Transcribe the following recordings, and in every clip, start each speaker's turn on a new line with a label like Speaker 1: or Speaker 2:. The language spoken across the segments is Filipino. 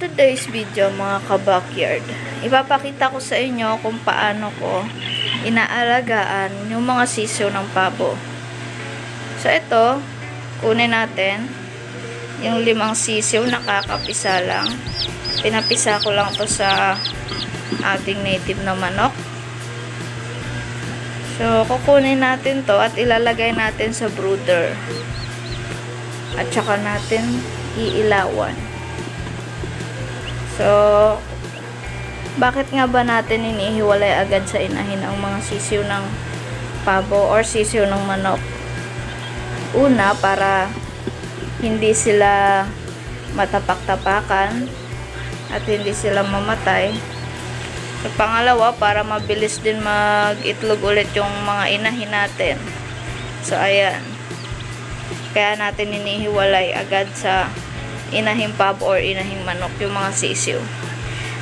Speaker 1: today's video mga ka-backyard, ipapakita ko sa inyo kung paano ko inaalagaan yung mga sisiyo ng pabo. So ito, kunin natin yung limang sisiyo nakakapisa lang. Pinapisa ko lang to sa ating native na manok. So, kukunin natin to at ilalagay natin sa brooder. At saka natin iilawan. So, bakit nga ba natin inihiwalay agad sa inahin ang mga sisiw ng pabo or sisiw ng manok? Una, para hindi sila matapak-tapakan at hindi sila mamatay. So, pangalawa, para mabilis din mag-itlog ulit yung mga inahin natin. So, ayan. Kaya natin inihiwalay agad sa inahing pab or inahing manok yung mga sisiw.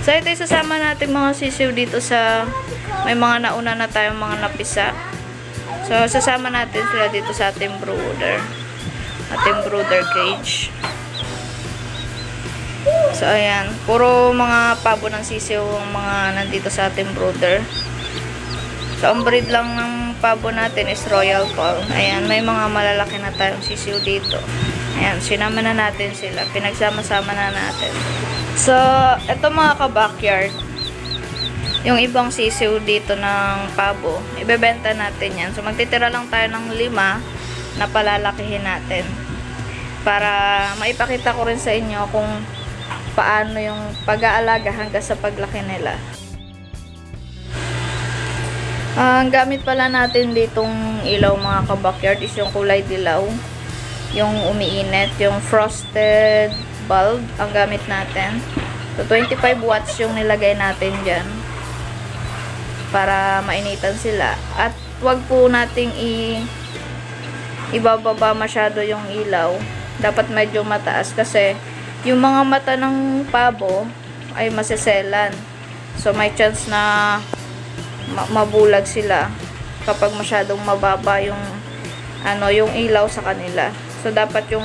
Speaker 1: So, ito isasama natin mga sisiw dito sa may mga nauna na tayong mga napisa. So, sasama natin sila dito sa ating brooder. Ating brooder cage. So, ayan. Puro mga pabo ng sisiw ang mga nandito sa ating brooder. So, ang breed lang ng pabo natin is Royal Paul. Ayan, may mga malalaki na tayong sisiw dito. Ayan, sinama na natin sila. Pinagsama-sama na natin. So, ito mga ka-backyard. Yung ibang sisiw dito ng pabo, ibebenta natin yan. So, magtitira lang tayo ng lima na palalakihin natin. Para maipakita ko rin sa inyo kung paano yung pag-aalaga hanggang sa paglaki nila. Ang gamit pala natin ditong ilaw mga ka-backyard is yung kulay dilaw. Yung umiinit, yung frosted bulb ang gamit natin. So, 25 watts yung nilagay natin dyan para mainitan sila. At wag po nating i ibababa masyado yung ilaw. Dapat medyo mataas kasi yung mga mata ng pabo ay maseselan. So, may chance na ma- mabulag sila kapag masyadong mababa yung ano yung ilaw sa kanila. So dapat yung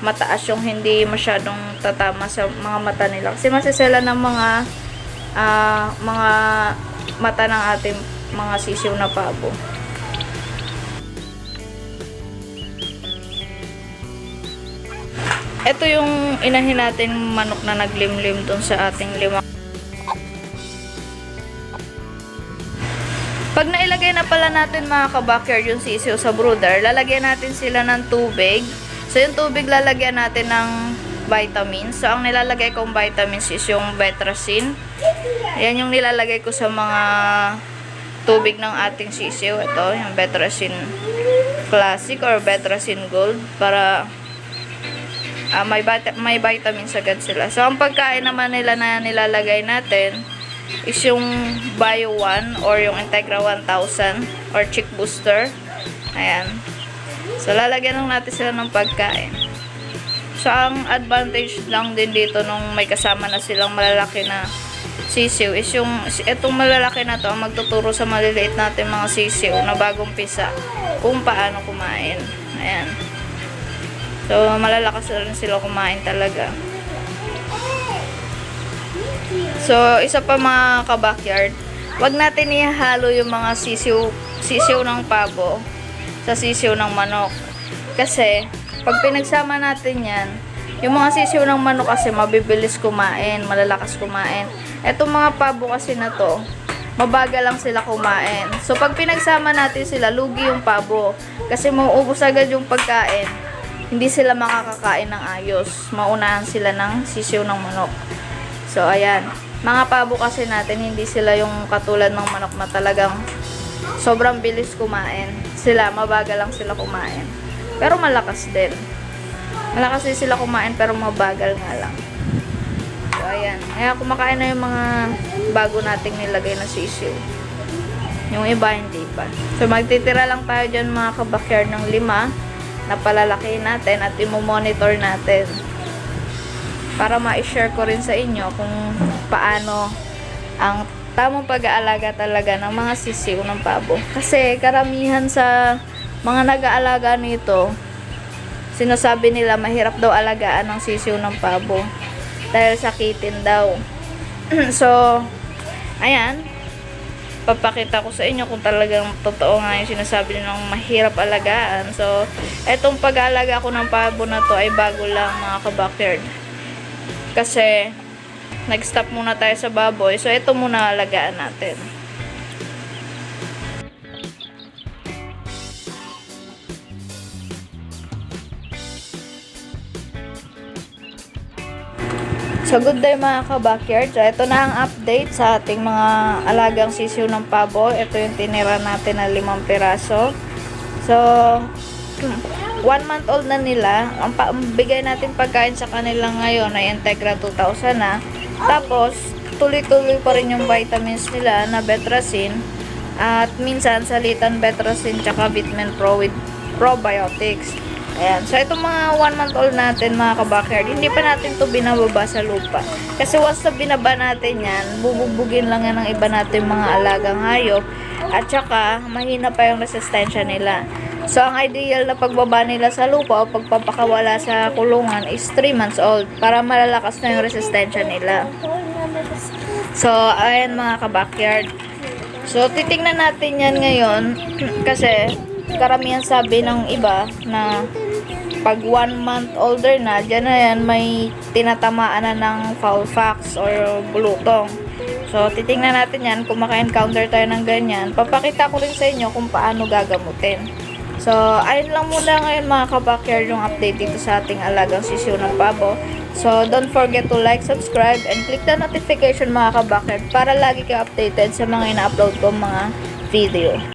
Speaker 1: mataas yung hindi masyadong tatama sa mga mata nila. Kasi masisela ng mga ah, mga mata ng ating mga sisiw na pabo. Ito yung inahin natin manok na naglimlim dun sa ating lima pala natin mga ka-backyard yung sisiw sa brooder, lalagyan natin sila ng tubig. So yung tubig lalagyan natin ng vitamins. So ang nilalagay kong vitamins is yung Betracin. Yan yung nilalagay ko sa mga tubig ng ating sisiw. Ito, yung Betracin Classic or Betracin Gold para ah, may, may vitamins agad sila. So ang pagkain naman nila na nilalagay natin is yung Bio 1 or yung Integra 1000 or Chick Booster. Ayan. So, lalagyan lang natin sila ng pagkain. So, ang advantage lang din dito nung may kasama na silang malalaki na sisiw is yung itong malalaki na to ang magtuturo sa maliliit natin mga sisiw na bagong pisa kung paano kumain. Ayan. So, malalakas na rin sila kumain talaga. So, isa pa mga ka-backyard, wag natin ihalo yung mga sisiw, sisiw ng pabo sa sisiw ng manok. Kasi, pag pinagsama natin yan, yung mga sisiw ng manok kasi mabibilis kumain, malalakas kumain. Etong mga pabo kasi na to, mabagal lang sila kumain. So, pag pinagsama natin sila, lugi yung pabo. Kasi mauubos agad yung pagkain. Hindi sila makakakain ng ayos. Maunahan sila ng sisiw ng manok. So, ayan. Mga pabo kasi natin, hindi sila yung katulad ng manok na talagang sobrang bilis kumain. Sila, mabagal lang sila kumain. Pero malakas din. Malakas din sila kumain, pero mabagal nga lang. So, ayan. Kaya kumakain na yung mga bago nating nilagay na sisiw. Yung iba, hindi pa. So, magtitira lang tayo dyan mga kabakyard ng lima na palalaki natin at imo-monitor natin para ma-share ko rin sa inyo kung paano ang tamang pag-aalaga talaga ng mga sisiw ng pabo. Kasi karamihan sa mga nag-aalaga nito, sinasabi nila mahirap daw alagaan ng sisiw ng pabo. dahil sakitin daw. so, ayan, papakita ko sa inyo kung talagang totoo nga yung sinasabi nilang mahirap alagaan. So, etong pag-aalaga ko ng pabo na to ay bago lang mga kabackyard. Kasi, nag-stop muna tayo sa baboy. So, ito muna alagaan natin. So, good day mga ka-backyard. So, ito na ang update sa ating mga alagang sisiw ng pabo. Ito yung tinira natin na limang piraso. So, one month old na nila. Ang, ang bigay natin pagkain sa kanila ngayon ay Integra 2000 na. Tapos, tuloy-tuloy pa rin yung vitamins nila na Betracin. At minsan, salitan Betracin tsaka Vitamin Pro with probiotics. Ayan. So, itong mga one month old natin, mga kabackyard, hindi pa natin to binababa sa lupa. Kasi once na binaba natin yan, bububugin lang yan ng iba natin mga alagang hayop. At saka, mahina pa yung resistensya nila. So, ang ideal na pagbaba nila sa lupa o pagpapakawala sa kulungan is 3 months old para malalakas na yung resistensya nila. So, ayan mga kabackyard. So, titingnan natin yan ngayon kasi karamihan sabi ng iba na pag one month older na, dyan na yan may tinatamaan na ng foul fox or bulutong. So, titingnan natin yan kung maka-encounter tayo ng ganyan. Papakita ko rin sa inyo kung paano gagamutin. So, ayun lang muna ngayon mga kabakyard yung update dito sa ating alagang sisiw ng pabo. So, don't forget to like, subscribe, and click the notification mga kabakyard para lagi kayo updated sa mga ina-upload ko mga video.